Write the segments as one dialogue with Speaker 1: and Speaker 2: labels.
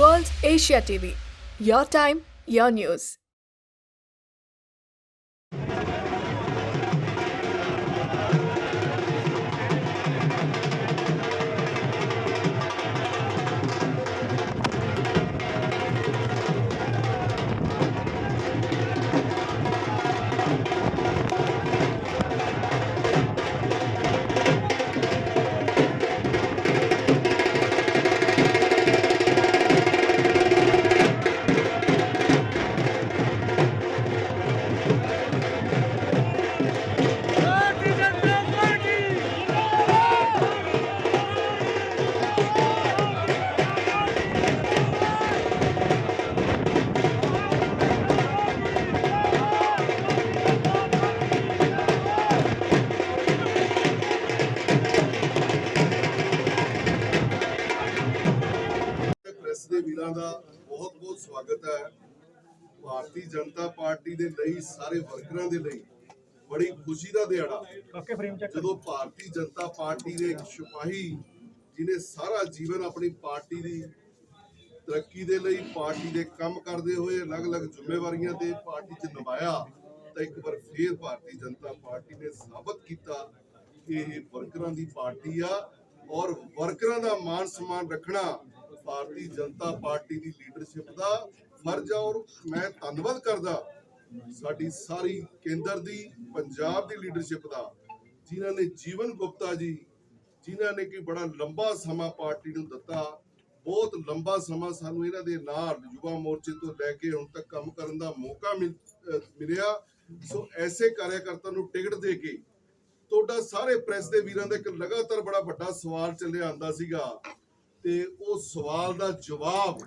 Speaker 1: World Asia TV. Your time, your news.
Speaker 2: ਵਰਕਰਾਂ ਦੇ ਲਈ ਬੜੀ ਖੁਸ਼ੀ ਦਾ ਦਿਹਾੜਾ। ਜਦੋਂ ਭਾਰਤੀ ਜਨਤਾ ਪਾਰਟੀ ਦੇ ਇੱਕ ਸਿਪਾਹੀ ਜਿਨੇ ਸਾਰਾ ਜੀਵਨ ਆਪਣੀ ਪਾਰਟੀ ਦੀ ਤਰੱਕੀ ਦੇ ਲਈ ਪਾਰਟੀ ਦੇ ਕੰਮ ਕਰਦੇ ਹੋਏ ਅਲੱਗ-ਅਲੱਗ ਜ਼ਿੰਮੇਵਾਰੀਆਂ ਤੇ ਪਾਰਟੀ 'ਚ ਨਿਭਾਇਆ ਤਾਂ ਇੱਕ ਵਾਰ ਫੇਰ ਭਾਰਤੀ ਜਨਤਾ ਪਾਰਟੀ ਨੇ ਸਾਬਤ ਕੀਤਾ ਕਿ ਇਹ ਵਰਕਰਾਂ ਦੀ ਪਾਰਟੀ ਆ ਔਰ ਵਰਕਰਾਂ ਦਾ ਮਾਨ ਸਨਮਾਨ ਰੱਖਣਾ ਭਾਰਤੀ ਜਨਤਾ ਪਾਰਟੀ ਦੀ ਲੀਡਰਸ਼ਿਪ ਦਾ ਫਰਜ਼ ਆ ਔਰ ਮੈਂ ਧੰਨਵਾਦ ਕਰਦਾ ਸਾਡੀ ਸਾਰੀ ਕੇਂਦਰ ਦੀ, ਪੰਜਾਬ ਦੀ ਲੀਡਰਸ਼ਿਪ ਦਾ, ਜਿਨ੍ਹਾਂ ਨੇ ਜੀਵਨ ਗੁਪਤਾ ਜੀ, ਜਿਨ੍ਹਾਂ ਨੇ ਕਿ ਬੜਾ ਲੰਬਾ ਸਮਾਂ ਪਾਰਟੀ ਨੂੰ ਦਿੱਤਾ, ਬਹੁਤ ਲੰਬਾ ਸਮਾਂ ਸਾਨੂੰ ਇਹਨਾਂ ਦੇ ਨਾਲ ਯੁਵਾ ਮੋਰਚੇ ਤੋਂ ਲੈ ਕੇ ਹੁਣ ਤੱਕ ਕੰਮ ਕਰਨ ਦਾ ਮੌਕਾ ਮਿਲਿਆ। ਸੋ ਐਸੇ ਕਾਰਜਕਰਤਾ ਨੂੰ ਟਿਕਟ ਦੇ ਕੇ ਤੁਹਾਡਾ ਸਾਰੇ ਪ੍ਰੈਸ ਦੇ ਵੀਰਾਂ ਦਾ ਇੱਕ ਲਗਾਤਾਰ ਬੜਾ ਵੱਡਾ ਸਵਾਲ ਚੱਲਿਆ ਆਂਦਾ ਸੀਗਾ। ਤੇ ਉਹ ਸਵਾਲ ਦਾ ਜਵਾਬ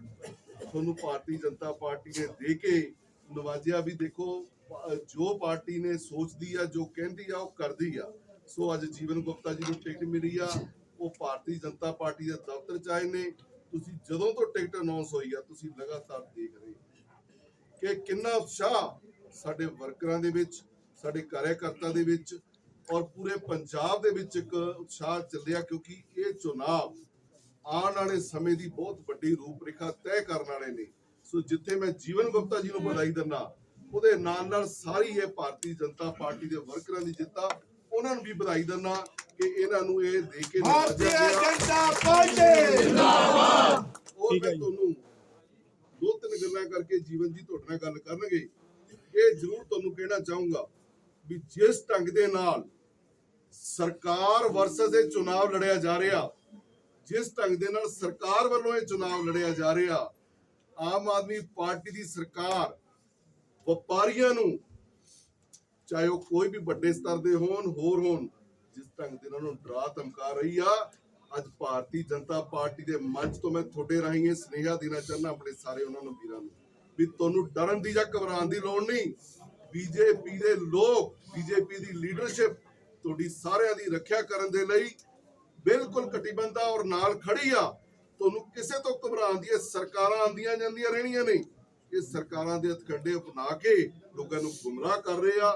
Speaker 2: ਤੁਹਾਨੂੰ ਭਾਰਤੀ ਜਨਤਾ ਪਾਰਟੀ ਨੇ ਦੇ ਕੇ ਨਵਾਜਿਆ ਵੀ ਦੇਖੋ ਜੋ ਪਾਰਟੀ ਨੇ ਸੋਚਦੀ ਆ, ਜੋ ਕਹਿੰਦੀ ਆ, ਉਹ ਕਰਦੀ ਆ। ਸੋ ਅੱਜ ਜੀਵਨ ਗੁਪਤਾ ਜੀ ਨੂੰ ਟਿਕਟ ਮਿਲੀ ਆ। ਉਹ ਭਾਰਤੀ ਜਨਤਾ ਪਾਰਟੀ ਦੇ ਦਫ਼ਤਰ ਚ ਆਏ ਨੇ। ਤੁਸੀਂ ਜਦੋਂ ਤੋਂ ਟਿਕਟ ਅਨਾਉਂਸ ਹੋਈ ਆ, ਤੁਸੀਂ ਲਗਾਤਾਰ ਦੇਖ ਰਹੇ ਕਿ ਕਿੰਨਾ ਉਤਸ਼ਾਹ ਸਾਡੇ ਵਰਕਰਾਂ ਦੇ ਵਿੱਚ, ਸਾਡੇ ਕਾਰਜਕਰਤਾ ਦੇ ਵਿੱਚ ਔਰ ਪੂਰੇ ਪੰਜਾਬ ਦੇ ਵਿੱਚ ਇੱਕ ਉਤਸ਼ਾਹ ਚੱਲਿਆ, ਕਿਉਂਕਿ ਇਹ ਚੁਣਾਵ ਆਉਣ ਵਾਲੇ ਸਮੇਂ ਦੀ ਬਹੁਤ ਵੱਡੀ ਰੂਪਰੇਖਾ ਤੈਅ ਕਰਨ ਵਾਲੇ ਨੇ। ਸੋ ਜਿੱਥੇ ਮੈਂ ਜੀਵਨ ਗੁਪਤਾ ਜੀ ਨੂੰ ਵਧਾਈ ਦਿੰਦਾ ਉਹਦੇ ਨਾਲ ਨਾਲ ਸਾਰੀ ਇਹ ਭਾਰਤੀ ਜਨਤਾ ਪਾਰਟੀ ਦੇ ਵਰਕਰਾਂ ਦੀ ਜਿੱਤਾ ਉਹਨਾਂ ਨੂੰ ਵੀ ਵਧਾਈ ਦਿੰਦਾ ਕਿ ਇਹਨਾਂ ਨੂੰ ਇਹ ਦੇ ਕੇ
Speaker 3: ਭਾਰਤੀ ਜਨਤਾ ਪਾਰਟੀ!
Speaker 2: ਔਰ ਮੈਂ ਤੁਹਾਨੂੰ ਦੋ ਤਿੰਨ ਗੱਲਾਂ ਕਰਕੇ ਜੀਵਨ ਜੀ ਤੁਹਾਡੇ ਨਾਲ ਗੱਲ ਕਰਨਗੇ। ਇਹ ਜ਼ਰੂਰ ਤੁਹਾਨੂੰ ਕਹਿਣਾ ਚਾਹੂੰਗਾ ਵੀ ਜਿਸ ਢੰਗ ਦੇ ਨਾਲ ਸਰਕਾਰ ਵਰਸਸ ਇਹ ਚੁਣਾਵ ਲੜਿਆ ਜਾ ਰਿਹਾ ਜਿਸ ਢੰਗ ਦੇ ਨਾਲ ਸਰਕਾਰ ਵੱਲੋਂ ਇਹ ਚੁਣਾਵ ਲੜਿਆ ਜਾ ਰਿਹਾ ਆਮ ਆਦਮੀ ਪਾਰਟੀ ਦੀ ਸਰਕਾਰ ਵਪਾਰੀਆਂ ਨੂੰ, ਚਾਹੇ ਉਹ ਕੋਈ ਵੀ ਵੱਡੇ ਸਤਰ ਦੇ ਹੋਣ, ਹੋਰ ਹੋਣ, ਜਿਸ ਢੰਗ ਦੇ ਨਾਲ ਡਰਾ ਧਮਕਾ ਰਹੀ ਆ, ਅੱਜ ਭਾਰਤੀ ਜਨਤਾ ਪਾਰਟੀ ਦੇ ਮੰਚ ਤੋਂ ਮੈਂ ਤੁਹਾਡੇ ਰਾਹੀਂ ਇਹ ਸੁਨੇਹਾ ਦੇਣਾ ਚਾਹੁੰਦਾ, ਆਪਣੇ ਸਾਰੇ ਉਹਨਾਂ ਨੂੰ, ਵੀਰਾਂ ਨੂੰ, ਵੀ ਤੁਹਾਨੂੰ ਡਰਨ ਦੀ ਜਾਂ ਘਬਰਾਉਣ ਦੀ ਲੋੜ ਨਹੀਂ। ਬੀਜੇਪੀ ਦੇ ਲੋਕ, ਬੀਜੇਪੀ ਦੀ ਲੀਡਰਸ਼ਿਪ ਤੁਹਾਡੀ ਸਾਰਿਆਂ ਦੀ ਰੱਖਿਆ ਕਰਨ ਦੇ ਲਈ ਬਿਲਕੁਲ ਕਟਿਬੰਧਾ ਔਰ ਨਾਲ ਖੜੀ ਆ। ਤੁਹਾਨੂੰ ਕਿਸੇ ਤੋਂ ਘਬਰਾਉਣ ਦੀ ਸਰਕਾਰਾਂ ਆਂਦੀਆਂ ਜਾਂਦੀਆਂ ਰਹਿਣੀਆਂ ਨੇ। ਇਹ ਸਰਕਾਰਾਂ ਦੇ ਹਥਕੰਡੇ ਅਪਣਾ ਕੇ ਲੋਕਾਂ ਨੂੰ ਗੁੰਮਰਾਹ ਕਰ ਰਹੇ ਆ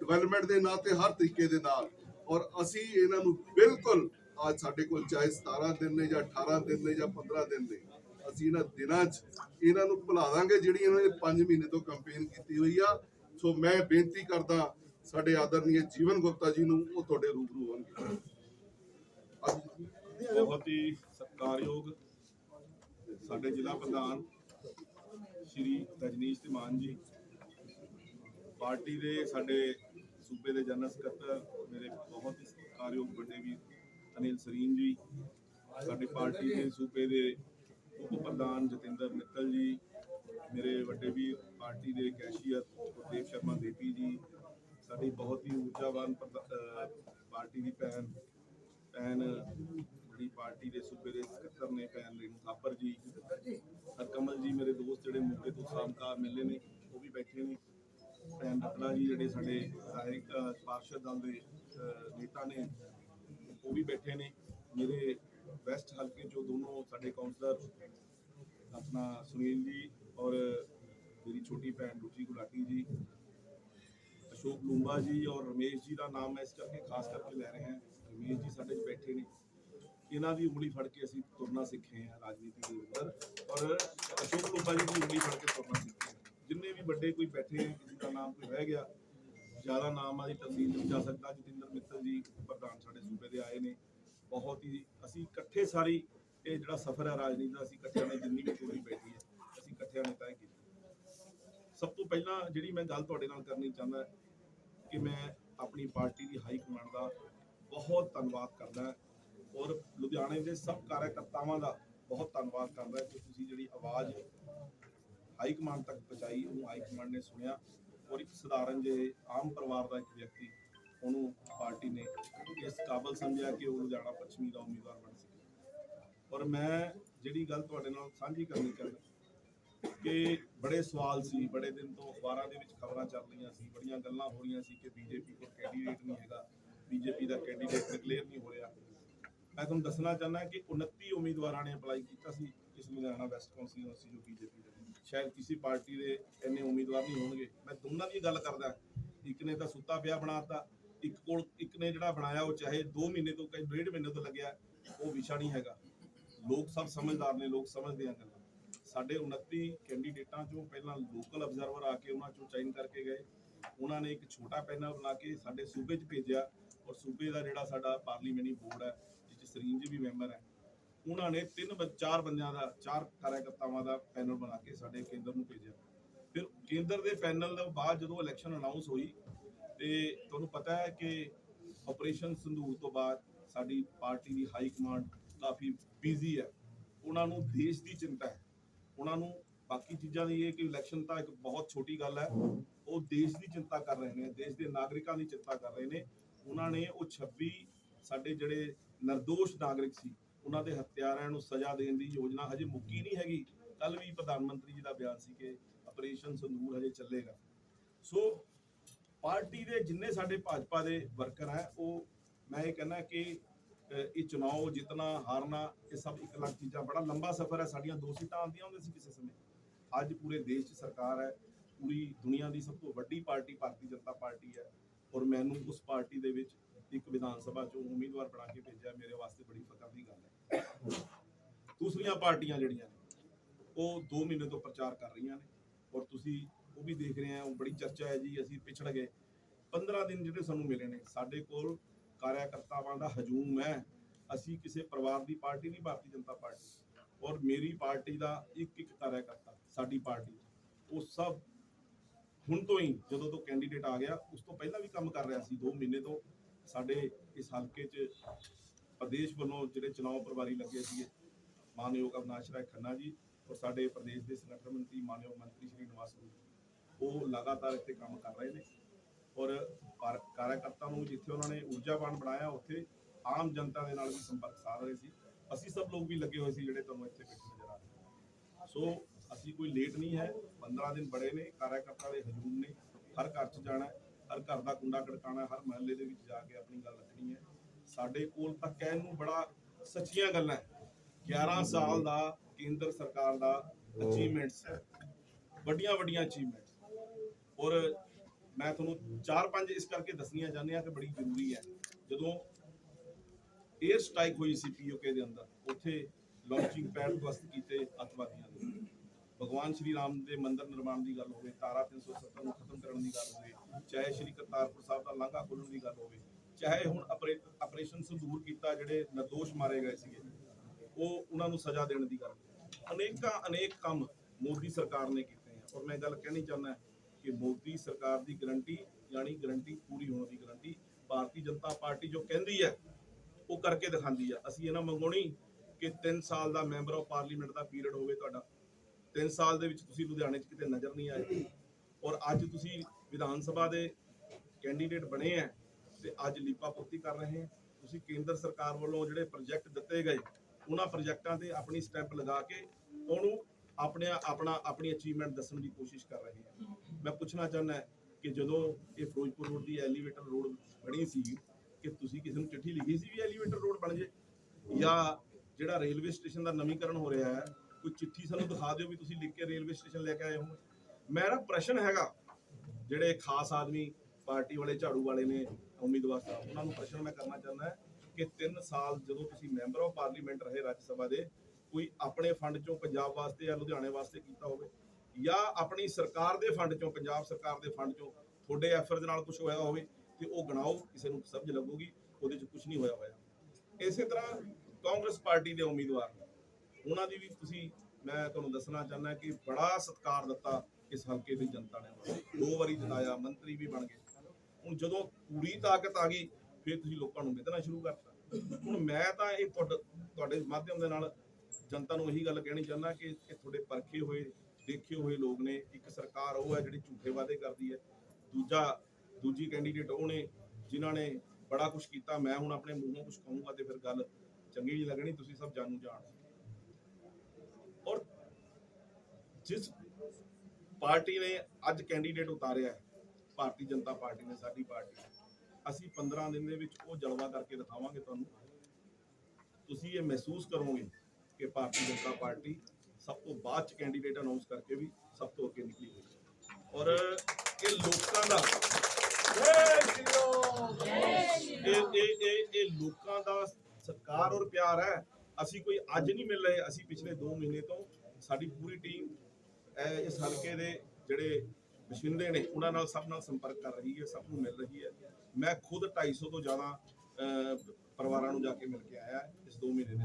Speaker 2: ਡਿਵੈਲਪਮੈਂਟ ਦੇ ਨਾਂ ਤੇ ਹਰ ਤਰੀਕੇ ਦੇ ਨਾਲ। ਔਰ ਅਸੀਂ ਇਹਨਾਂ ਨੂੰ ਬਿਲਕੁਲ ਅੱਜ ਸਾਡੇ ਕੋਲ ਚਾਹੇ 17 ਦਿਨ ਨੇ ਜਾਂ 18 ਦਿਨ ਨੇ ਜਾਂ 15 ਦਿਨ ਨੇ, ਅਸੀਂ ਇਹਨਾਂ ਦਿਨਾਂ 'ਚ ਇਹਨਾਂ ਨੂੰ ਭੁਲਾ ਦਾਂਗੇ ਜਿਹੜੀ ਇਹਨਾਂ ਨੇ 5 ਮਹੀਨੇ ਤੋਂ ਕੰਪੇਨ ਕੀਤੀ ਹੋਈ ਆ। ਸੋ ਮੈਂ ਬੇਨਤੀ ਕਰਦਾ ਸਾਡੇ ਆਦਰਨੀय ਜੀਵਨ ਗੁਪਤਾ ਜੀ ਨੂੰ ਉਹ ਤੁਹਾਡੇ ਰੂਬਰੂ ਹੋਣਗੇ।
Speaker 4: ਬਹੁਤ ਹੀ ਸਤਿਕਾਰਯੋਗ ਸਾਡੇ ਜ਼ਿਲ੍ਹਾ ਪ੍ਰਧਾਨ ਸ਼੍ਰੀ ਰਜਨੀਸ਼ ਧੀਮਾਨ ਜੀ। ਪਾਰਟੀ ਦੇ ਸਾਡੇ ਸੂਬੇ ਦੇ ਜਨਰਲ ਸਕੱਤਰ, ਮੇਰੇ ਬਹੁਤ ਹੀ ਸਤਿਕਾਰਯੋਗ ਵੱਡੇ ਵੀਰ ਅਨਿਲ ਸਰੀਨ ਜੀ, ਸਾਡੀ ਪਾਰਟੀ ਦੇ ਸੂਬੇ ਦੇ ਉਪ ਪ੍ਰਧਾਨ ਜਤਿੰਦਰ ਮਿੱਤਲ ਜੀ, ਮੇਰੇ ਵੱਡੇ ਵੀਰ ਪਾਰਟੀ ਦੇ ਕੈਸ਼ੀਅਰ ਗੁਰਦੇਵ ਸ਼ਰਮਾ ਦੇਪੀ ਜੀ, ਸਾਡੀ ਬਹੁਤ ਹੀ ਊਰਜਾਵਾਨ ਪਾਰਟੀ ਦੀ ਭੈਣ ਭੈਣ ਜਿਹੜੀ ਪਾਰਟੀ ਦੇ ਸੂਬੇ ਦੇ ਸਕੱਤਰ ਨੇ ਭੈਣ ਰੇਣੂ ਥਾਪਰ ਜੀ, ਹਰਕਮਲ ਜੀ ਮੇਰੇ ਦੋਸਤ ਜਿਹੜੇ ਮੌਕੇ ਤੋਂ ਸਾਮਕਾ ਮਿਲੇ ਨੇ, ਉਹ ਵੀ ਬੈਠੇ ਨੇ। ਭੈਣ ਰਤਨਾ ਜੀ ਜਿਹੜੇ ਸਾਡੇ ਸਹਾਇਕ ਪਾਰਸ਼ਦ ਦਲ ਦੇ ਨੇਤਾ ਨੇ, ਉਹ ਵੀ ਬੈਠੇ ਨੇ। ਮੇਰੇ ਵੈਸਟ ਹਲਕੇ ਚੋਂ ਦੋਨੋਂ ਸਾਡੇ ਕਾਉਂਸਲਰ ਆਪਣਾ ਸੁਨੀਲ ਜੀ ਔਰ ਮੇਰੀ ਛੋਟੀ ਭੈਣ ਰੁਚੀ ਗੁਲਾਟੀ ਜੀ, ਅਸ਼ੋਕ ਲੂੰਬਾ ਜੀ ਔਰ ਰਮੇਸ਼ ਜੀ ਦਾ ਨਾਮ ਮੈਂ ਇਸ ਕਰਕੇ ਖਾਸ ਕਰਕੇ ਲੈ ਰਹੇ ਹਾਂ। ਰਮੇਸ਼ ਜੀ ਸਾਡੇ 'ਚ ਬੈਠੇ ਨੇ। ਇਹਨਾਂ ਦੀ ਉਂਗਲੀ ਫੜ ਕੇ ਅਸੀਂ ਤੁਰਨਾ ਸਿੱਖੇ ਆ ਰਾਜਨੀਤੀ ਦੇ ਉੱਪਰ ਔਰ ਅਸ਼ੋਕ ਲੋਪਾ ਜੀ ਦੀ ਉਂਗਲੀ ਫੜ ਕੇ ਤੁਰਨਾ ਸਿੱਖੇ ਹਾਂ। ਜਿੰਨੇ ਵੀ ਵੱਡੇ ਕੋਈ ਬੈਠੇ ਹੈ, ਕਿਸੇ ਦਾ ਨਾਮ ਕੋਈ ਰਹਿ ਗਿਆ ਜ਼ਿਆਦਾ ਨਾਮ ਆ ਦੀ ਤਸਦੀਕ ਨਹੀਂ ਜਾ ਸਕਦਾ। ਜਤਿੰਦਰ ਮਿੱਤਲ ਜੀ ਪ੍ਰਧਾਨ ਸਾਡੇ ਸੂਬੇ ਦੇ ਆਏ ਨੇ। ਬਹੁਤ ਹੀ ਅਸੀਂ ਇਕੱਠੇ ਸਾਰੀ ਇਹ ਜਿਹੜਾ ਸਫ਼ਰ ਹੈ ਰਾਜਨੀਤੀ ਦਾ ਅਸੀਂ ਇਕੱਠਿਆਂ ਨੇ ਜਿੰਨੀ ਵੀ ਟੋਲੀ ਬੈਠੀ ਹੈ ਅਸੀਂ ਇਕੱਠਿਆਂ ਨੇ ਤੈਅ ਕੀਤੀ। ਸਭ ਤੋਂ ਪਹਿਲਾਂ ਜਿਹੜੀ ਮੈਂ ਗੱਲ ਤੁਹਾਡੇ ਨਾਲ ਕਰਨੀ ਚਾਹੁੰਦਾ ਕਿ ਮੈਂ ਆਪਣੀ ਪਾਰਟੀ ਦੀ ਹਾਈ ਕਮਾਂਡ ਦਾ ਬਹੁਤ ਧੰਨਵਾਦ ਕਰਦਾ। ਔਰ ਲੁਧਿਆਣੇ ਦੇ ਸਭ ਕਾਰਜਕਰਤਾਵਾਂ ਦਾ ਬਹੁਤ ਧੰਨਵਾਦ ਕਰਦਾ ਕਿ ਤੁਸੀਂ ਜਿਹੜੀ ਆਵਾਜ਼ ਹਾਈ ਕਮਾਂਡ ਤੱਕ ਪਹੁੰਚਾਈ, ਉਹਨੂੰ ਹਾਈ ਕਮਾਂਡ ਨੇ ਸੁਣਿਆ ਔਰ ਇੱਕ ਸਧਾਰਨ ਜੇ ਆਮ ਪਰਿਵਾਰ ਦਾ ਇੱਕ ਵਿਅਕਤੀ ਉਹਨੂੰ ਪਾਰਟੀ ਨੇ ਇਸ ਕਾਬਲ ਸਮਝਿਆ ਕਿ ਉਹ ਲੁਧਿਆਣਾ ਪੱਛਮੀ ਦਾ ਉਮੀਦਵਾਰ ਬਣ ਸਕੇ। ਔਰ ਮੈਂ ਜਿਹੜੀ ਗੱਲ ਤੁਹਾਡੇ ਨਾਲ ਸਾਂਝੀ ਕਰਨੀ ਚਾਹੁੰਦਾ ਕਿ ਬੜੇ ਸਵਾਲ ਸੀ, ਬੜੇ ਦਿਨ ਤੋਂ ਅਖਬਾਰਾਂ ਦੇ ਵਿੱਚ ਖਬਰਾਂ ਚੱਲ ਰਹੀਆਂ ਸੀ, ਬੜੀਆਂ ਗੱਲਾਂ ਹੋ ਰਹੀਆਂ ਸੀ ਕਿ ਬੀਜੇਪੀ ਕੋਲ ਕੈਂਡੀਡੇਟ ਨਹੀਂ ਹੈਗਾ, ਬੀਜੇਪੀ ਦਾ ਕੈਂਡੀਡੇਟ ਡਿਕਲੇਅਰ ਨਹੀਂ ਹੋ ਰਿਹਾ। ਮੈਂ ਤੁਹਾਨੂੰ ਦੱਸਣਾ ਚਾਹੁੰਦਾ ਕਿ 29 ਉਮੀਦਵਾਰਾਂ ਨੇ ਅਪਲਾਈ ਕੀਤਾ ਸੀ ਇਸ ਲੁਧਿਆਣਾ ਵੈਸਟ ਕੌਂਸਟੀਟਿਊਂਸੀ ਜੋ ਬੀਜੇਪੀ ਦੇ ਸ਼ਾਇਦ ਕਿਸੇ ਪਾਰਟੀ ਦੇ ਇੰਨੇ ਉਮੀਦਵਾਰ ਨਹੀਂ ਹੋਣਗੇ। ਮੈਂ ਦੋਨਾਂ ਦੀ ਗੱਲ ਕਰਦਾ। ਇੱਕ ਨੇ ਤਾਂ ਸੁੱਤਾ ਪਿਆ ਬਣਾਤਾ ਇੱਕ ਕੋਲ ਇੱਕ ਨੇ ਜਿਹੜਾ ਬਣਾਇਆ ਉਹ ਚਾਹੇ 2 ਮਹੀਨੇ ਤੋਂ ਕਈ ਡੇਢ ਮਹੀਨੇ ਤੋਂ ਲੱਗਿਆ, ਉਹ ਵਿਸ਼ਾ ਨਹੀਂ ਹੈਗਾ। ਲੋਕ ਸਭ ਸਮਝਦਾਰ ਨੇ, ਲੋਕ ਸਮਝਦੇ ਆ ਗੱਲਾਂ। ਸਾਡੇ 29 ਕੈਂਡੀਡੇਟਾਂ ਚੋਂ ਪਹਿਲਾਂ ਲੋਕਲ ਅਬਜ਼ਰਵਰ ਆ ਕੇ ਉਹਨਾਂ ਚੋਂ ਚੈਨ ਕਰਕੇ ਗਏ। ਉਹਨਾਂ ਨੇ ਇੱਕ ਛੋਟਾ ਪੈਨਲ ਬਣਾ ਕੇ ਸਾਡੇ ਸੂਬੇ 'ਚ ਭੇਜਿਆ ਔਰ ਸੂਬੇ ਦਾ ਜਿਹੜਾ ਸਾਡਾ ਪਾਰਲੀਮੈਂਟਰੀ ਬੋਰਡ ਹੈ ਜਿਸ 'ਚ ਵੀ ਮੈਂਬਰ ਹੈ। ਉਹਨਾਂ ਨੇ ਤਿੰਨ ਚਾਰ ਬੰਦਿਆਂ ਦਾ, ਚਾਰ ਕਾਰਜਕਰਤਾਵਾਂ ਦਾ ਪੈਨਲ ਬਣਾ ਕੇ ਸਾਡੇ ਕੇਂਦਰ ਨੂੰ ਭੇਜਿਆ। ਫਿਰ ਕੇਂਦਰ ਦੇ ਪੈਨਲ ਤੋਂ ਬਾਅਦ ਜਦੋਂ ਇਲੈਕਸ਼ਨ ਅਨਾਉਂਸ ਹੋਈ, ਤੇ ਤੁਹਾਨੂੰ ਪਤਾ ਹੈ ਕਿ ਆਪਰੇਸ਼ਨ ਸੰਧੂਰ ਤੋਂ ਬਾਅਦ ਸਾਡੀ ਪਾਰਟੀ ਦੀ ਹਾਈ ਕਮਾਂਡ ਕਾਫੀ ਬਿਜ਼ੀ ਹੈ। ਉਹਨਾਂ ਨੂੰ ਦੇਸ਼ ਦੀ ਚਿੰਤਾ ਹੈ। ਉਹਨਾਂ ਨੂੰ ਬਾਕੀ ਚੀਜ਼ਾਂ ਦੀ ਇਹ ਕਿ ਇਲੈਕਸ਼ਨ ਤਾਂ ਇੱਕ ਬਹੁਤ ਛੋਟੀ ਗੱਲ ਹੈ। ਉਹ ਦੇਸ਼ ਦੀ ਚਿੰਤਾ ਕਰ ਰਹੇ ਨੇ, ਦੇਸ਼ ਦੇ ਨਾਗਰਿਕਾਂ ਦੀ ਚਿੰਤਾ ਕਰ ਰਹੇ ਨੇ। ਉਹਨਾਂ ਨੇ ਉਹ 26 ਸਾਡੇ ਜਿਹੜੇ ਨਿਰਦੋਸ਼ ਨਾਗਰਿਕ ਸੀ। ਉਹਨਾਂ ਦੇ ਹੱਤਿਆਰਿਆਂ ਨੂੰ ਸਜ਼ਾ ਦੇਣ ਦੀ ਯੋਜਨਾ ਹਜੇ ਮੁੱਕੀ ਨਹੀਂ ਹੈਗੀ। ਕੱਲ ਵੀ ਪ੍ਰਧਾਨ ਮੰਤਰੀ ਜੀ ਦਾ ਬਿਆਨ ਸੀ ਕਿ ਆਪਰੇਸ਼ਨ ਸੰਦੂਰ ਹਜੇ ਚੱਲੇਗਾ। ਸੋ ਪਾਰਟੀ ਦੇ ਜਿੰਨੇ ਸਾਡੇ ਭਾਜਪਾ ਦੇ ਵਰਕਰ ਹੈ ਉਹ ਮੈਂ ਇਹ ਕਹਿੰਦਾ ਕਿ ਇਹ ਚੁਣਾਵ ਜਿੱਤਣਾ, ਹਾਰਨਾ, ਇਹ ਸਭ ਇੱਕ ਲੱਖ ਚੀਜ਼ਾਂ। ਬੜਾ ਲੰਬਾ ਸਫ਼ਰ ਹੈ। ਸਾਡੀਆਂ ਦੋ ਸੀਟਾਂ ਆਉਂਦੀਆਂ ਹੁੰਦੀਆਂ ਸੀ ਕਿਸੇ ਸਮੇਂ। ਅੱਜ ਪੂਰੇ ਦੇਸ਼ 'ਚ ਸਰਕਾਰ ਹੈ। ਪੂਰੀ ਦੁਨੀਆ ਦੀ ਸਭ ਤੋਂ ਵੱਡੀ ਪਾਰਟੀ, ਭਾਰਤੀ ਜਨਤਾ ਪਾਰਟੀ ਹੈ। ਔਰ ਮੈਨੂੰ ਉਸ ਪਾਰਟੀ ਦੇ ਵਿੱਚ ਇੱਕ ਵਿਧਾਨ ਸਭਾ ਚੋਂ ਉਮੀਦਵਾਰ ਬਣਾ ਕੇ ਭੇਜਿਆ, ਮੇਰੇ ਵਾਸਤੇ ਬੜੀ ਫਖਰ ਦੀ ਗੱਲ ਹੈ। ਦੂਸਰੀਆਂ ਪਾਰਟੀਆਂ ਜਿਹੜੀਆਂ ਨੇ, ਉਹ 2 ਮਹੀਨੇ ਤੋਂ ਪ੍ਰਚਾਰ ਕਰ ਰਹੀਆਂ ਨੇ ਔਰ ਤੁਸੀਂ ਉਹ ਵੀ ਦੇਖ ਰਹੇ ਆ, ਉਹ ਬੜੀ ਚਰਚਾ ਹੈ ਜੀ, ਅਸੀਂ ਪਿਛੜ ਗਏ। 15 ਦਿਨ ਜਿਹੜੇ ਸਾਨੂੰ ਮਿਲੇ ਨੇ, ਸਾਡੇ ਕੋਲ ਕਾਰਿਆਕਰਤਾਵਾਂ ਦਾ ਹਜੂਮ ਹੈ। ਅਸੀਂ ਕਿਸੇ ਪਰਿਵਾਰ ਦੀ ਪਾਰਟੀ ਨਹੀਂ, ਭਾਰਤੀ ਜਨਤਾ ਪਾਰਟੀ। ਔਰ ਮੇਰੀ ਪਾਰਟੀ ਦਾ ਇੱਕ ਇੱਕ ਕਾਰਿਆਕਰਤਾ ਸਾਡੀ ਪਾਰਟੀ ਉਹ ਸਭ ਹੁਣ ਤੋਂ ਹੀ ਜਦੋਂ ਤੋਂ ਕੈਂਡੀਡੇਟ ਆ ਗਿਆ, ਉਸ ਤੋਂ ਪਹਿਲਾਂ ਵੀ ਕੰਮ ਕਰ ਰਿਹਾ ਸੀ 2 ਮਹੀਨੇ ਤੋਂ। ਸਾਡੇ ਇਸ ਹਲਕੇ 'ਚ ਪ੍ਰਦੇਸ਼ ਵੱਲੋਂ ਜਿਹੜੇ ਚੁਣਾਵ ਪ੍ਰਭਾਰੀ ਲੱਗੇ ਸੀਗੇ, ਮਾਨਯੋਗ ਅਵਨਾਸ਼ ਰਾਏ ਖੰਨਾ ਜੀ ਔਰ ਸਾਡੇ ਪ੍ਰਦੇਸ਼ ਦੇ ਸੰਗਠਨ ਮੰਤਰੀ, ਮਾਨਯੋਗ ਮੰਤਰੀ ਸ਼੍ਰੀ ਨਿਵਾਸ ਜੀ, ਉਹ ਲਗਾਤਾਰ ਇੱਥੇ ਕੰਮ ਕਰ ਰਹੇ ਨੇ ਔਰ ਕਾਰ- ਕਾਰਿਆਕਰਤਾ ਨੂੰ ਜਿੱਥੇ ਉਹਨਾਂ ਨੇ ਊਰਜਾਵਾਨ ਬਣਾਇਆ, ਉੱਥੇ ਆਮ ਜਨਤਾ ਦੇ ਨਾਲ ਵੀ ਸੰਪਰਕ ਸਾਧ ਰਹੇ ਸੀ। ਅਸੀਂ ਸਭ ਲੋਕ ਵੀ ਲੱਗੇ ਹੋਏ ਸੀ ਜਿਹੜੇ ਤੁਹਾਨੂੰ ਇੱਥੇ ਬੈਠੇ ਨਜ਼ਰ ਆ ਰਹੇ ਸੋ ਅਸੀਂ ਕੋਈ ਲੇਟ ਨਹੀਂ ਹੈ 15 ਦਿਨ ਬੜੇ ਨੇ ਕਾਰਿਆਕਰਤਾ ਦੇ ਹਜੂਮ ਨੇ, ਹਰ ਘਰ 'ਚ ਜਾਣਾ ਹਰ ਘਰ ਦਾ ਕੁੰਡਾ ਖੜਕਾਣਾ ਹਰ ਮਹੱਲੇ ਦੇ ਵਿੱਚ ਜਾ ਕੇ ਆਪਣੀ ਗੱਲ ਰੱਖਣੀ ਹੈ। ਸਾਡੇ ਕੋਲ ਤਾਂ ਕਹਿਣ ਨੂੰ ਬੜਾ ਸੱਚੀਆਂ ਗੱਲਾਂ ਹੈ। 11 ਸਾਲ ਦਾ ਕੇਂਦਰ ਸਰਕਾਰ ਦਾ ਅਚੀਵਮੈਂਟਸ ਹੈ। ਵੱਡੀਆਂ ਵੱਡੀਆਂ ਅਚੀਵਮੈਂਟਸ ਔਰ ਮੈਂ ਤੁਹਾਨੂੰ ਚਾਰ ਪੰਜ ਇਸ ਕਰਕੇ ਦੱਸਣੀਆਂ ਚਾਹੁੰਦੇ ਆ ਕਿ ਬੜੀ ਜ਼ਰੂਰੀ ਹੈ। ਜਦੋਂ 에ਅਰ ਸਟ੍ਰਾਈਕ ਹੋਈ ਸੀ ਪੀਓਕੇ ਦੇ ਅੰਦਰ, ਉੱਥੇ ਲਾਂਚਿੰਗ ਪੈਡ ਗਸਤ ਕੀਤੇ ਅੱਤਵਾਦੀਆਂ ਨੇ। ਭਗਵਾਨ ਸ਼੍ਰੀ ਰਾਮ ਦੇ ਮੰਦਿਰ ਨਿਰਮਾਣ ਦੀ ਗੱਲ ਹੋਵੇ, ਤਾਰਾ 370 ਨੂੰ ਖਤਮ ਕਰਨ ਦੀ ਗੱਲ ਹੋਵੇ ਚਾਹੇ ਸ਼੍ਰੀ ਕਰਤਾਰਪੁਰ ਸਾਹਿਬ ਦਾ ਲਾਂਘਾ ਖੋਲਣ ਦੀ ਗੱਲ ਹੋਵੇ, ਚਾਹੇ ਹੁਣ ਆਪਰੇਸ਼ਨ ਸੰਦੂਰ ਕੀਤਾ ਜਿਹੜੇ ਨਿਰਦੋਸ਼ ਮਾਰੇ ਗਏ ਸੀਗੇ, ਉਹ ਉਹਨਾਂ ਨੂੰ ਸਜ਼ਾ ਦੇਣ ਦੀ ਗੱਲ। ਅਨੇਕਾਂ, ਅਨੇਕ ਕੰਮ ਮੋਦੀ ਸਰਕਾਰ ਨੇ ਕੀਤੇ ਹੈ ਔਰ ਮੈਂ ਗੱਲ ਕਹਿਣੀ ਚਾਹੁੰਦਾ ਕਿ ਮੋਦੀ ਸਰਕਾਰ ਦੀ ਗਰੰਟੀ ਯਾਨੀ ਗਰੰਟੀ ਪੂਰੀ ਹੋਣ ਦੀ ਗਰੰਟੀ ਭਾਰਤੀ ਜਨਤਾ ਪਾਰਟੀ ਜੋ ਕਹਿੰਦੀ ਹੈ, ਉਹ ਕਰਕੇ ਦਿਖਾਉਂਦੀ ਆ। ਅਸੀਂ ਇਹਨਾਂ ਮੰਗੋਣੀ ਕਿ 3 ਸਾਲ ਦਾ ਮੈਂਬਰ ਆਫ ਪਾਰਲੀਮੈਂਟ ਦਾ ਪੀਰੀਅਡ ਹੋਵੇ ਤੁਹਾਡਾ। 3 ਸਾਲ ਦੇ ਵਿੱਚ ਤੁਸੀਂ ਲੁਧਿਆਣੇ 'ਚ ਕਿਤੇ ਨਜ਼ਰ ਨਹੀਂ ਆਏ। ਔਰ ਅੱਜ ਤੁਸੀਂ ਵਿਧਾਨ ਸਭਾ ਦੇ ਕੈਂਡੀਡੇਟ ਬਣੇ ਆ ਤੇ ਅੱਜ ਲੀਪਾ ਪੋਤੀ ਕਰ ਰਹੇ ਆ। ਤੁਸੀਂ ਕੇਂਦਰ ਸਰਕਾਰ ਵੱਲੋਂ ਜਿਹੜੇ ਪ੍ਰੋਜੈਕਟ ਦਿੱਤੇ ਗਏ, ਉਹਨਾਂ ਪ੍ਰੋਜੈਕਟਾਂ ਤੇ ਆਪਣੀ ਸਟੈਂਪ ਲਗਾ ਕੇ ਉਹਨੂੰ ਆਪਣੇ ਆਪਣਾ, ਆਪਣੀ ਅਚੀਵਮੈਂਟ ਦੱਸਣ ਦੀ ਕੋਸ਼ਿਸ਼ ਕਰ ਰਹੇ ਆ। ਮੈਂ ਪੁੱਛਣਾ ਚਾਹੁੰਦਾ ਕਿ ਜਦੋਂ ਇਹ ਫਿਰੋਜ਼ਪੁਰ ਰੋਡ ਦੀ ਐਲੀਵੇਟਰ ਰੋਡ ਬਣੀ ਸੀ, ਕਿ ਤੁਸੀਂ ਕਿਸੇ ਨੂੰ ਚਿੱਠੀ ਲਿਖੀ ਸੀ ਵੀ ਐਲੀਵੇਟਰ ਰੋਡ ਬਣ ਜੇ? ਜਾਂ ਜਿਹੜਾ ਰੇਲਵੇ ਸਟੇਸ਼ਨ ਦਾ ਨਵੀਕਰਨ ਹੋ ਰਿਹਾ ਹੈ, ਕੋਈ ਚਿੱਠੀ ਸਾਨੂੰ ਦਿਖਾ ਦਿਓ ਵੀ ਤੁਸੀਂ ਲਿਖ ਕੇ ਰੇਲਵੇ ਸਟੇਸ਼ਨ ਲੈ ਕੇ ਆਏ ਹੋ। ਮੇਰਾ ਪ੍ਰਸ਼ਨ ਹੈਗਾ ਜਿਹੜੇ ਖਾਸ ਆਦਮੀ ਪਾਰਟੀ ਵਾਲੇ, ਝਾੜੂ ਵਾਲੇ ਨੇ, ਉਮੀਦਵਾਰ ਸਾਹਿਬ, ਉਹਨਾਂ ਨੂੰ ਪ੍ਰਸ਼ਨ ਮੈਂ ਕਰਨਾ ਚਾਹੁੰਦਾ ਕਿ 3 ਸਾਲ ਜਦੋਂ ਤੁਸੀਂ ਮੈਂਬਰ ਆਫ ਪਾਰਲੀਮੈਂਟ ਰਹੇ ਰਾਜ ਸਭਾ ਦੇ, ਕੋਈ ਆਪਣੇ ਫੰਡ ਚੋਂ ਪੰਜਾਬ ਵਾਸਤੇ ਜਾਂ ਲੁਧਿਆਣੇ ਵਾਸਤੇ ਕੀਤਾ ਹੋਵੇ? ਜਾਂ ਆਪਣੀ ਸਰਕਾਰ ਦੇ ਫੰਡ ਚੋਂ, ਪੰਜਾਬ ਸਰਕਾਰ ਦੇ ਫੰਡ ਚੋਂ ਤੁਹਾਡੇ ਐਫਰਟ ਨਾਲ ਕੁਝ ਹੋਇਆ ਹੋਵੇ ਤੇ ਉਹ ਗਣਾਓ, ਕਿਸੇ ਨੂੰ ਸਮਝ ਲੱਗੂਗੀ, ਉਹਦੇ 'ਚ ਕੁਝ ਨਹੀਂ ਹੋਇਆ ਹੋਇਆ। ਇਸੇ ਤਰ੍ਹਾਂ ਕਾਂਗਰਸ ਪਾਰਟੀ ਦੇ ਉਮੀਦਵਾਰ ਉਹਨਾਂ ਦੀ ਵੀ ਤੁਸੀਂ, ਮੈਂ ਤੁਹਾਨੂੰ ਦੱਸਣਾ ਚਾਹੁੰਦਾ ਕਿ ਬੜਾ ਸਤਿਕਾਰ ਦਿੱਤਾ ਇਸ ਹਲਕੇ ਦੀ ਜਨਤਾ ਨੇ ਦੋ ਵਾਰੀ ਜਿਤਾਇਆ ਮੰਤਰੀ ਵੀ ਬਣ ਗਏ। ਹੁਣ ਜਦੋਂ ਪੂਰੀ ਤਾਕਤ ਆ ਗਈ, ਫਿਰ ਤੁਸੀਂ ਲੋਕਾਂ ਨੂੰ ਮਿੱਧਣਾ ਸ਼ੁਰੂ ਕਰਤਾ। ਹੁਣ ਮੈਂ ਤਾਂ ਇਹ ਤੁਹਾਡੇ ਮਾਧਿਅਮ ਦੇ ਨਾਲ ਜਨਤਾ ਨੂੰ ਇਹੀ ਗੱਲ ਕਹਿਣੀ ਚਾਹੁੰਦਾ ਕਿ ਇਹ ਤੁਹਾਡੇ ਪਰਖੇ ਹੋਏ, ਦੇਖੇ ਹੋਏ ਲੋਕ ਨੇ। ਇੱਕ ਸਰਕਾਰ ਉਹ ਹੈ ਜਿਹੜੀ ਝੂਠੇ ਵਾਅਦੇ ਕਰਦੀ ਹੈ। ਦੂਜਾ, ਦੂਜੀ ਕੈਂਡੀਡੇਟ ਉਹ ਨੇ ਜਿਨ੍ਹਾਂ ਨੇ ਬੜਾ ਕੁਝ ਕੀਤਾ। ਮੈਂ ਹੁਣ ਆਪਣੇ ਮੂੰਹੋਂ ਕੁਝ ਕਹੂੰਗਾ ਤੇ ਫਿਰ ਗੱਲ ਚੰਗੀ ਨਹੀਂ ਲੱਗਣੀ। ਤੁਸੀਂ ਸਭ ਜਾਣੂ ਜਾਣ ਔਰ ਜਿਸ ਪਾਰਟੀ ਨੇ ਅੱਜ ਕੈਂਡੀਡੇਟ ਉਤਾਰਿਆ ਹੈ। ਭਾਰਤੀ ਜਨਤਾ ਪਾਰਟੀ ਨੇ, ਸਾਡੀ ਪਾਰਟੀ ਅਸੀਂ 15 ਦਿਨ ਦੇ ਵਿੱਚ ਉਹ ਜਲਵਾ ਕਰਕੇ ਦਿਖਾਵਾਂਗੇ ਤੁਹਾਨੂੰ। ਤੁਸੀਂ ਇਹ ਮਹਿਸੂਸ ਕਰੋਗੇ ਕਿ ਭਾਰਤੀ ਜਨਤਾ ਪਾਰਟੀ ਸਭ ਤੋਂ ਬਾਅਦ ਚ ਕੈਂਡੀਡੇਟ ਅਨਾਉਂਸ ਕਰਕੇ ਵੀ ਸਭ ਤੋਂ ਅੱਗੇ ਨਿਕਲੀ ਹੋਈ ਔਰ ਇਹ ਲੋਕਾਂ ਦਾ ਇਹ ਇਹ ਇਹ ਇਹ ਲੋਕਾਂ ਦਾ ਸਤਿਕਾਰ ਔਰ ਪਿਆਰ ਹੈ। ਅਸੀਂ ਕੋਈ ਅੱਜ ਨਹੀਂ ਮਿਲ ਰਹੇ। ਅਸੀਂ ਪਿਛਲੇ 2 ਮਹੀਨੇ ਤੋਂ ਸਾਡੀ ਪੂਰੀ ਟੀਮ ਇਸ ਹਲਕੇ ਦੇ ਜਿਹੜੇ ਵਸਿੰਦੇ ਨੇ ਉਹਨਾਂ ਨਾਲ ਸਭ ਨਾਲ ਸੰਪਰਕ ਕਰ ਰਹੀ ਹੈ ਸਭ ਨੂੰ ਮਿਲ ਰਹੀ ਹੈ। ਮੈਂ ਖੁਦ 250 ਤੋਂ ਜ਼ਿਆਦਾ ਪਰਿਵਾਰਾਂ ਨੂੰ ਜਾ ਕੇ ਮਿਲ ਕੇ ਆਇਆ ਇਸ 2 ਮਹੀਨੇ ਦੇ।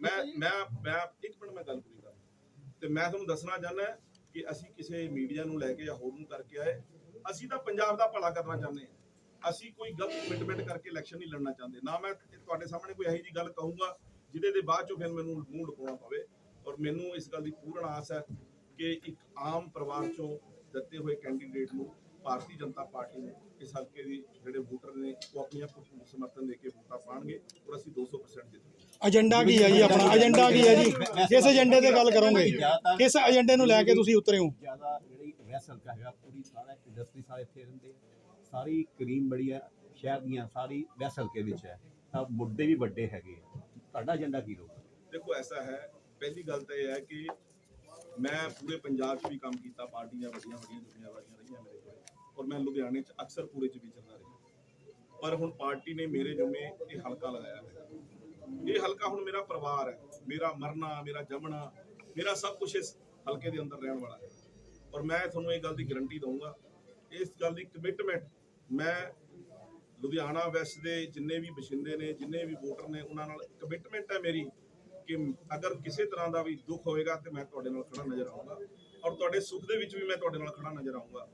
Speaker 4: ਮੈਂ ਮੈਂ ਮੈਂ ਇੱਕ ਮਿੰਟ ਮੈਂ ਗੱਲ ਪੂਰੀ ਕਰ। ਤੇ ਮੈਂ ਤੁਹਾਨੂੰ ਦੱਸਣਾ ਚਾਹੁੰਦਾ ਕਿ ਅਸੀਂ ਕਿਸੇ ਮੀਡੀਆ ਨੂੰ ਲੈ ਕੇ ਜਾਂ ਹੋਰ ਨੂੰ ਕਰਕੇ ਆਏ। ਅਸੀਂ ਤਾਂ ਪੰਜਾਬ ਦਾ ਭਲਾ ਕਰਨਾ ਚਾਹੁੰਦੇ ਹਾਂ। ਅਸੀਂ ਕੋਈ ਗਲਤ ਕਮਿਟਮੈਂਟ ਕਰਕੇ ਇਲੈਕਸ਼ਨ ਨਹੀਂ ਲੜਨਾ ਚਾਹੁੰਦੇ। ਨਾ ਮੈਂ ਤੁਹਾਡੇ ਸਾਹਮਣੇ ਕੋਈ ਇਹੋ ਜੀ ਗੱਲ ਕਹੂੰਗਾ ਜਿਹਦੇ ਦੇ ਬਾਅਦ ਚੋਂ ਫਿਰ ਮੈਨੂੰ ਮੂੰਹ ਲੁਕਾਉਣਾ ਪਵੇ। ਔਰ ਮੈਨੂੰ ਇਸ ਗੱਲ ਦੀ ਪੂਰਨ ਆਸ ਹੈ ਕਿ ਇੱਕ ਆਮ ਪਰਿਵਾਰ ਚੋਂ ਦਿੱਤੇ ਹੋਏ ਕੈਂਡੀਡੇਟ ਨੂੰ ਭਾਰਤੀ ਜਨਤਾ ਪਾਰਟੀ ਨੂੰ ਇਸ ਹਲਕੇ ਦੀ ਜਿਹੜੇ ਵੋਟਰ ਨੇ ਉਹ ਆਪਣੀਆਂ ਸਮਰਥਨ ਦੇ ਕੇ ਵੋਟਾਂ ਪਾਣਗੇ ਔਰ ਅਸੀਂ 200% ਜਿੱਤਾਂਗੇ
Speaker 3: ਏਜੰਡਾ ਕੀ ਹੈ ਜੀ ਆਪਣਾ? ਏਜੰਡਾ ਕੀ ਹੈ ਜੀ? ਕਿਸ ਏਜੰਡੇ ਤੇ ਗੱਲ ਕਰੋਗੇ? ਕਿਸ ਏਜੰਡੇ ਨੂੰ ਲੈ ਕੇ ਤੁਸੀਂ ਉਤਰੇ ਹੋ?
Speaker 5: ਜ਼ਿਆਦਾ ਜਿਹੜੀ ਵੈਸਟ ਹਲਕਾ ਹੈਗਾ ਪੂਰੀ ਸਾਰਾ ਇੰਡਸਟਰੀ ਸਾਰੇ ਇੱਥੇ ਰਹਿੰਦੇ ਆ। ਸਾਰੀ ਕਰੀਮ ਬੜੀ ਹੈ ਸ਼ਹਿਰ ਦੀਆਂ ਸਾਰੀ ਵੈਸਟ ਹਲਕੇ ਵਿੱਚ ਹੈ। ਤਾਂ ਮੁੱਦੇ ਵੀ ਵੱਡੇ ਹੈਗੇ ਆ। ਤੁਹਾਡਾ ਏਜੰਡਾ ਕੀ ਰਹੂਗਾ?
Speaker 4: ਦੇਖੋ ਐਸਾ ਹੈ ਪਹਿਲੀ ਗੱਲ ਤਾਂ ਇਹ ਹੈ ਕਿ ਮੈਂ ਪੂਰੇ ਪੰਜਾਬ 'ਚ ਵੀ ਕੰਮ ਕੀਤਾ, ਪਾਰਟੀਆਂ ਦੀਆਂ ਵੱਡੀਆਂ ਵੱਡੀਆਂ ਜ਼ਿੰਮੇਵਾਰੀਆਂ ਰਹੀਆਂ ਮੇਰੇ ਕੋਲ ਔਰ ਮੈਂ ਲੁਧਿਆਣੇ 'ਚ ਅਕਸਰ ਪੂਰੇ 'ਚ ਵੀ ਚੱਲਦਾ ਰਿਹਾ। ਪਰ ਹੁਣ ਪਾਰਟੀ ਨੇ ਮੇਰੇ ਜੁਮੇ ਇਹ ਹਲਕਾ ਲਗਾਇਆ ਹੈ ਇਹ ਹਲਕਾ ਹੁਣ ਮੇਰਾ ਪਰਿਵਾਰ ਹੈ, ਮੇਰਾ ਮਰਨਾ, ਮੇਰਾ ਜੰਮਣਾ, ਮੇਰਾ ਸਭ ਕੁਝ ਇਸ ਹਲਕੇ ਦੇ ਅੰਦਰ ਰਹਿਣ ਵਾਲਾ ਹੈ। ਔਰ ਮੈਂ ਤੁਹਾਨੂੰ ਇਹ ਗੱਲ ਦੀ ਗਾਰੰਟੀ ਦਊਂਗਾ, ਇਸ ਗੱਲ ਦੀ ਕਮਿਟਮੈਂਟ ਮੈਂ ਲੁਧਿਆਣਾ ਵੈਸਟ ਦੇ ਜਿੰਨੇ ਵੀ ਬਸ਼ਿੰਦੇ ਨੇ, ਜਿੰਨੇ ਵੀ ਵੋਟਰ ਨੇ, ਉਹਨਾਂ ਨਾਲ ਕਮਿਟਮੈਂਟ ਹੈ ਮੇਰੀ। ਕਿ ਅਗਰ ਕਿਸੇ ਤਰ੍ਹਾਂ ਦਾ ਵੀ ਦੁੱਖ ਹੋਵੇਗਾ ਤੇ ਮੈਂ ਤੁਹਾਡੇ ਨਾਲ ਖੜਾ ਨਜ਼ਰ ਆਊਂਗਾ ਔਰ ਤੁਹਾਡੇ ਸੁੱਖ ਦੇ ਵਿੱਚ ਵੀ ਮੈਂ ਤੁਹਾਡੇ ਨਾਲ ਖੜਾ ਨਜ਼ਰ ਆਊਂਗਾ।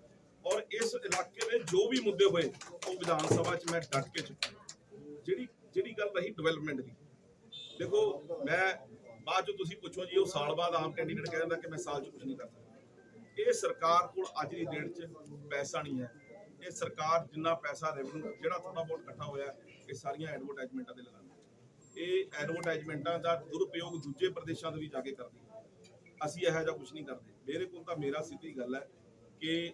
Speaker 4: ਔਰ ਇਸ ਇਲਾਕੇ ਦੇ ਜੋ ਵੀ ਮੁੱਦੇ ਹੋਏ, ਉਹ ਵਿਧਾਨ ਸਭਾ 'ਚ ਮੈਂ ਡਟ ਕੇ ਚੁੱਕਾਂਗਾ ਜਿਹੜੀ ਜਿਹੜੀ ਗੱਲ ਰਹੀ ਡਿਵੈਲਪਮੈਂਟ ਦੀ। ਦੇਖੋ, ਮੈਂ ਬਾਅਦ ਚ ਤੁਸੀਂ ਪੁੱਛੋ ਜੀ, ਉਹ ਸਾਲ ਬਾਅਦ ਆਮ ਕੈਂਡੀਡੇਟ ਕਹਿ ਦਿੰਦਾ ਕਿ ਮੈਂ ਸਾਲ ਚ ਕੁਝ ਨਹੀਂ ਕਰ ਸਕਦਾ। ਇਹ ਸਰਕਾਰ ਕੋਲ ਅੱਜ ਦੀ ਡੇਟ 'ਚ ਪੈਸਾ ਨਹੀਂ ਹੈ। ਇਹ ਸਰਕਾਰ ਜਿੰਨਾ ਪੈਸਾ ਰੈਵਨਿਊ ਜਿਹੜਾ ਥੋੜਾ ਬਹੁਤ ਇਕੱਠਾ ਹੋਇਆ, ਇਹ ਸਾਰੀਆਂ ਐਡਵਰਟਾਈਜ਼ਮੈਂਟਾਂ ਤੇ ਲਗਾਉਂਦੀ ਇਹ ਐਡਵਰਟਾਈਜ਼ਮੈਂਟਾਂ ਦਾ ਦੁਰਪਯੋਗ ਦੂਜੇ ਪ੍ਰਦੇਸ਼ਾਂ ਦੇ ਵੀ ਜਾ ਕੇ ਕਰਦੇ ਆ। ਅਸੀਂ ਇਹੋ ਜਿਹਾ ਕੁਝ ਨਹੀਂ ਕਰਦੇ। ਮੇਰੇ ਕੋਲ ਤਾਂ ਮੇਰਾ ਸਿੱਧੀ ਗੱਲ ਹੈ ਕਿ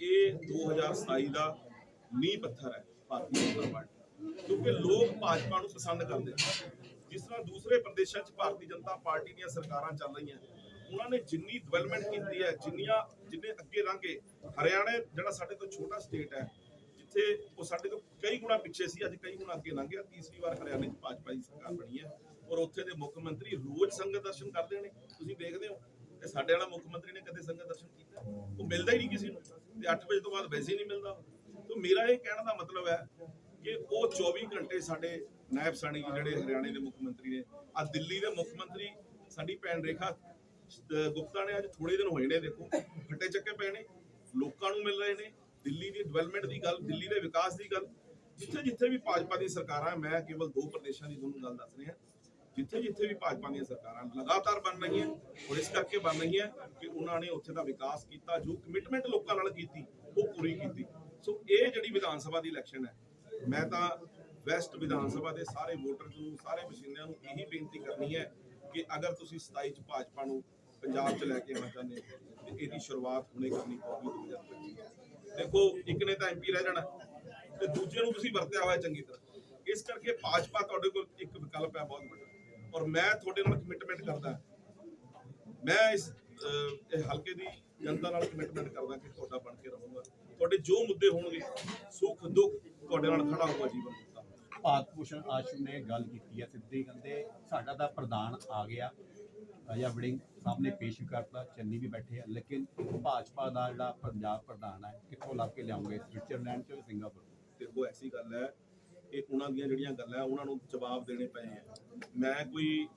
Speaker 4: ਇਹ 2027 ਦਾ ਨੀਂਹ ਪੱਥਰ ਹੈ ਭਾਰਤੀ ਜਨਤਾ ਪਾਰਟੀ ਕਿਉਂਕਿ ਲੋਕ ਭਾਜਪਾ ਨੂੰ ਪਸੰਦ ਕਰਦੇ ਨੇ ਜਿਸ ਤਰ੍ਹਾਂ ਦੂਸਰੇ ਪ੍ਰਦੇਸ਼ਾਂ 'ਚ ਭਾਰਤੀ ਜਨਤਾ ਪਾਰਟੀ ਦੀਆਂ ਸਰਕਾਰਾਂ ਚੱਲ ਰਹੀਆਂ, ਉਹਨਾਂ ਨੇ ਜਿੰਨੀ ਡਿਵੈਲਪਮੈਂਟ ਕੀਤੀ ਹੈ, ਜਿੰਨੀਆਂ, ਜਿੰਨੇ ਅੱਗੇ ਲੰਘੇ ਹਰਿਆਣਾ ਜਿਹੜਾ ਸਾਡੇ ਤੋਂ ਛੋਟਾ ਸਟੇਟ ਹੈ ਜਿੱਥੇ ਉਹ ਸਾਡੇ ਤੋਂ ਕਈ ਗੁਣਾ ਪਿੱਛੇ ਸੀ, ਅੱਜ ਕਈ ਗੁਣਾ ਅੱਗੇ ਲੰਘ ਗਿਆ। ਤੀਸਰੀ ਵਾਰ ਹਰਿਆਣੇ 'ਚ ਭਾਜਪਾ ਦੀ ਸਰਕਾਰ ਬਣੀ ਹੈ ਔਰ ਉੱਥੇ ਦੇ ਮੁੱਖ ਮੰਤਰੀ ਰੋਜ਼ ਸੰਗਤ ਦਰਸ਼ਨ ਕਰਦੇ ਨੇ। ਤੁਸੀਂ ਦੇਖਦੇ ਹੋ ਤੇ ਸਾਡੇ ਵਾਲਾ ਮੁੱਖ ਮੰਤਰੀ ਨੇ ਕਦੇ ਸੰਗਤ ਦਰਸ਼ਨ ਕੀਤਾ? ਉਹ ਮਿਲਦਾ ਹੀ ਨਹੀਂ ਕਿਸੇ ਨੂੰ। ਤੇ 8 ਵਜੇ ਤੋਂ ਬਾਅਦ ਵੈਸੇ ਹੀ ਨਹੀਂ ਮਿਲਦਾ। ਤਾਂ ਮੇਰਾ ਇਹ ਕਹਿਣ ਦਾ ਮਤਲਬ ਹੈ ਕਿ ਉਹ 24 ਘੰਟੇ ਸਾਡੇ ਨਾਇਬ ਸਾਣੀ ਜਿਹੜੇ ਹਰਿਆਣੇ ਦੇ ਮੁੱਖ ਮੰਤਰੀ ਨੇ, ਆ ਦਿੱਲੀ ਦੇ ਮੁੱਖ ਮੰਤਰੀ, ਸਾਡੀ ਭੈਣ ਰੇਖਾ ਗੁਪਤਾ ਨੇ ਅੱਜ ਥੋੜੇ ਦਿਨ ਹੋਏ ਨੇ ਦੇਖੋ ਫੱਟੇ ਚੱਕੇ ਪਏ ਨੇ। ਲੋਕਾਂ ਨੂੰ ਮਿਲ ਰਹੇ ਨੇ। ਦਿੱਲੀ ਦੀ ਡਿਵੈਲਪਮੈਂਟ ਦੀ ਗੱਲ, ਦਿੱਲੀ ਦੇ ਵਿਕਾਸ ਦੀ ਗੱਲ, ਜਿੱਥੇ ਜਿੱਥੇ ਵੀ ਭਾਜਪਾ ਦੀ ਸਰਕਾਰਾਂ, ਮੈਂ ਕੇਵਲ ਦੋ ਪ੍ਰਦੇਸ਼ਾਂ ਦੀ ਤੁਹਾਨੂੰ ਗੱਲ ਦੱਸ ਰਿਹਾ, ਜਿੱਥੇ ਜਿੱਥੇ ਵੀ ਭਾਜਪਾ ਦੀਆਂ ਸਰਕਾਰਾਂ ਲਗਾਤਾਰ ਬਣ ਰਹੀਆਂ ਔਰ ਇਸ ਕਰਕੇ ਬਣ ਰਹੀਆਂ ਕਿ ਉਹਨਾਂ ਨੇ ਉੱਥੇ ਦਾ ਵਿਕਾਸ ਕੀਤਾ, ਜੋ ਕਮਿਟਮੈਂਟ ਲੋਕਾਂ ਨਾਲ ਕੀਤੀ, ਉਹ ਪੂਰੀ ਕੀਤੀ। ਸੋ ਇਹ ਜਿਹੜੀ ਵਿਧਾਨ ਸਭਾ ਦੀ ਇਲੈਕਸ਼ਨ ਹੈ, ਮੈਂ ਤਾਂ ਵੈਸਟ ਵਿਧਾਨ ਸਭਾ ਦੇ ਸਾਰੇ ਵੋਟਰ ਨੂੰ, ਸਾਰੇ ਵਸਿੰਦਿਆਂ ਨੂੰ ਇਹੀ ਬੇਨਤੀ ਕਰਨੀ ਹੈ ਕਿ ਅਗਰ ਤੁਸੀਂ 27 ਚ ਭਾਜਪਾ ਨੂੰ ਪੰਜਾਬ ਚ ਲੈ ਕੇ ਆਉਣਾ ਚਾਹੁੰਦੇ ਹੋ, ਤੇ ਇਹਦੀ ਸ਼ੁਰੂਆਤ ਹੁਣੇ ਕਰਨੀ ਪਊਗੀ 2025 ਦੇਖੋ, ਇੱਕ ਨੇ ਤਾਂ ਐਮਪੀ ਰਹਿ ਜਾਣਾ ਤੇ ਦੂਜੇ ਨੂੰ ਤੁਸੀਂ ਵਰਤਿਆ ਹੋਇਆ ਚੰਗੀ ਤਰ੍ਹਾਂ। ਇਸ ਕਰਕੇ ਭਾਜਪਾ ਤੁਹਾਡੇ ਕੋਲ ਇੱਕ ਵਿਕਲਪ ਹੈ ਬਹੁਤ ਵੱਡਾ। ਔਰ ਮੈਂ ਤੁਹਾਡੇ ਨਾਲ ਕਮਿਟਮੈਂਟ ਕਰਦਾ ਮੈਂ ਇਸ ਇਹ ਹਲਕੇ ਦੀ ਜਨਤਾ ਨਾਲ ਕਮਿਟਮੈਂਟ ਕਰਦਾ ਕਿ ਤੁਹਾਡਾ ਬਣ ਕੇ ਰਹੂੰਗਾ। ਤੁਹਾਡੇ ਜੋ ਮੁੱਦੇ ਹੋਣਗੇ, ਸੁੱਖ, ਦੁੱਖ ਤੁਹਾਡੇ ਨਾਲ ਖੜਾ ਹੋਊਗਾ ਜੀਵਨ
Speaker 5: ਭਾਰਤ ਭੂਸ਼ਣ ਆਸ਼ੂ ਨੇ ਗੱਲ ਕੀਤੀ ਹੈ, ਸਿੱਧੀ ਕਹਿੰਦੇ ਸਾਡਾ ਤਾਂ ਪ੍ਰਧਾਨ ਆ ਗਿਆ, ਰਾਜਾ ਵੜਿੰਗ। ਸਾਹਮਣੇ ਪੇਸ਼ ਕਰਤਾ, ਚੰਨੀ ਵੀ ਬੈਠੇ ਆ, ਲੇਕਿਨ ਭਾਜਪਾ ਦਾ ਜਿਹੜਾ ਪੰਜਾਬ ਪ੍ਰਧਾਨ ਹੈ ਕਿੱਥੋਂ ਲੱਗ ਕੇ ਲਿਆਉਂਗੇ? ਸਵਿਟਜ਼ਰਲੈਂਡ ਤੋਂ ਸਿੰਗਾਪੁਰ? ਤੋਂ?
Speaker 4: ਦੇਖੋ, ਐਸੀ ਗੱਲ ਹੈ ਇਹ ਉਹਨਾਂ ਦੀਆਂ ਜਿਹੜੀਆਂ ਗੱਲਾਂ, ਉਹਨਾਂ ਨੂੰ ਜਵਾਬ ਦੇਣੇ ਪਏ ਆ। ਮੈਂ ਕੋਈ